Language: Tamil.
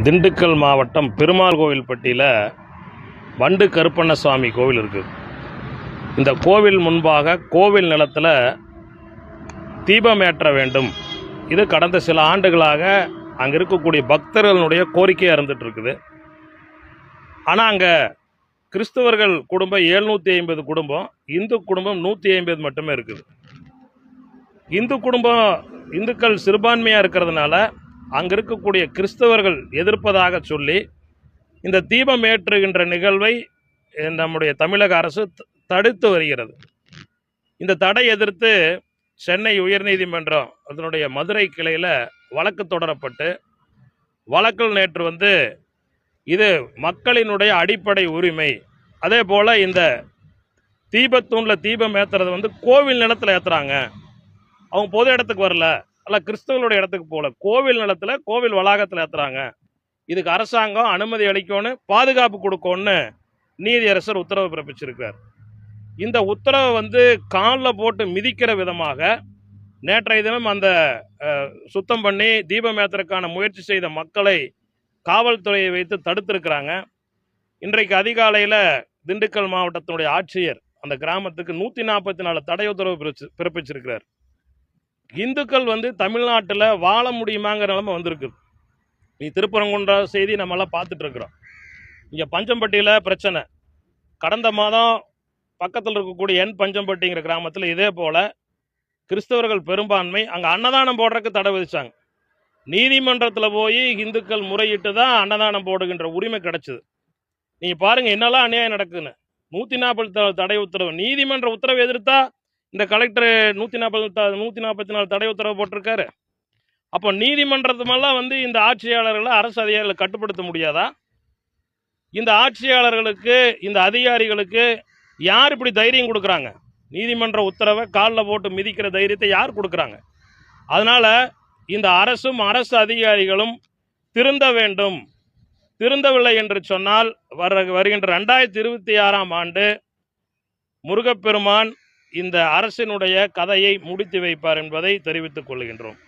திண்டுக்கல் மாவட்டம் பெருமாள் கோவில்பட்டியில் வண்டு கருப்பண்ணசுவாமி கோவில் இருக்குது இந்த கோவில் முன்பாக கோவில் நிலத்தில் தீபமேற்ற வேண்டும். இது கடந்த சில ஆண்டுகளாக அங்கே இருக்கக்கூடிய பக்தர்களுடைய கோரிக்கையாக இருந்துகிட்டு இருக்குது. ஆனால் அங்கே கிறிஸ்தவர்கள் குடும்பம் எழுநூற்றி ஐம்பது குடும்பம் இந்து குடும்பம் நூற்றி ஐம்பது மட்டுமே இருக்குது. இந்து குடும்பம் இந்துக்கள் சிறுபான்மையாக இருக்கிறதுனால அங்கே இருக்கக்கூடிய கிறிஸ்தவர்கள் எதிர்ப்பதாக சொல்லி இந்த தீபம் ஏற்றுகின்ற நிகழ்வை நம்முடைய தமிழக அரசு தடுத்து வருகிறது. இந்த தடை எதிர்த்து சென்னை உயர்நீதிமன்றம் அதனுடைய மதுரை கிளையில் வழக்கு தொடரப்பட்டு வழக்கில் நேற்று வந்து இது மக்களினுடைய அடிப்படை உரிமை. அதே போல் இந்த தீபத்தூணில் தீபம் ஏற்றுறது வந்து கோவில் நிலத்தில் ஏற்றுறாங்க அவங்க பொது இடத்துக்கு வரல. அல்ல கிறிஸ்தவர்களுடைய இடத்துக்கு போகல கோவில் நிலத்தில் கோவில் வளாகத்தில் ஏற்றுறாங்க இதுக்கு அரசாங்கம் அனுமதி அளிக்கணும் பாதுகாப்பு கொடுக்கணும்னு நீதியரசர் உத்தரவு பிறப்பிச்சிருக்கார் இந்த உத்தரவை வந்து காலில் போட்டு மிதிக்கிற விதமாக நேற்றைய தினம் அந்த சுத்தம் பண்ணி தீபம் ஏற்றுறதுக்கான முயற்சி செய்த மக்களை காவல்துறையை வைத்து தடுத்திருக்கிறாங்க. இன்றைக்கு அதிகாலையில் திண்டுக்கல் மாவட்டத்தினுடைய ஆட்சியர் அந்த கிராமத்துக்கு நூற்றி நாற்பத்தி நாலு தடை உத்தரவு பிறப்பிச்சிருக்கிறார். இந்துக்கள் வந்து தமிழ்நாட்டில் வாழ முடியுமாங்கிற நிலைமை வந்திருக்குது நீ திருப்பரங்குன்ற செய்தி நம்மளாம் பார்த்துட்ருக்குறோம் இங்கே பஞ்சம்பட்டியில் பிரச்சனை. கடந்த மாதம் பக்கத்தில் இருக்கக்கூடிய என் பஞ்சம்பட்டிங்கிற கிராமத்தில் இதே போல் கிறிஸ்தவர்கள் பெரும்பான்மை அங்கே அன்னதானம் போடுறதுக்கு தடை விதிச்சாங்க. நீதிமன்றத்தில் போய் இந்துக்கள் முறையிட்டு தான் அன்னதானம் போடுகின்ற உரிமை கிடைச்சிது. நீங்கள் பாருங்கள் என்னெல்லாம் அநியாயம் நடக்குதுன்னு. நூற்றி நாற்பது தடை உத்தரவு. நீதிமன்ற உத்தரவை எதிர்த்தா இந்த கலெக்டர் நூற்றி நாற்பது நூற்றி நாற்பத்தி நாலு தடை உத்தரவு போட்டிருக்காரு. அப்போ நீதிமன்றத்துமெல்லாம் வந்து இந்த ஆட்சியாளர்களை அரசு அதிகாரிகளை கட்டுப்படுத்த முடியாதா? இந்த ஆட்சியாளர்களுக்கு இந்த அதிகாரிகளுக்கு யார் இப்படி தைரியம் கொடுக்குறாங்க? நீதிமன்ற உத்தரவை காலில் போட்டு மிதிக்கிற தைரியத்தை யார் கொடுக்குறாங்க? அதனால் இந்த அரசும் அரசு அதிகாரிகளும் திருந்த வேண்டும். திருந்தவில்லை என்று சொன்னால் வர வருகின்ற ரெண்டாயிரத்தி இருபத்தி ஆறாம் ஆண்டு முருகப்பெருமான் இந்த அரசினுடைய கதையை முடித்து வைப்பார் என்பதை தெரிவித்துக் கொள்கின்றோம்.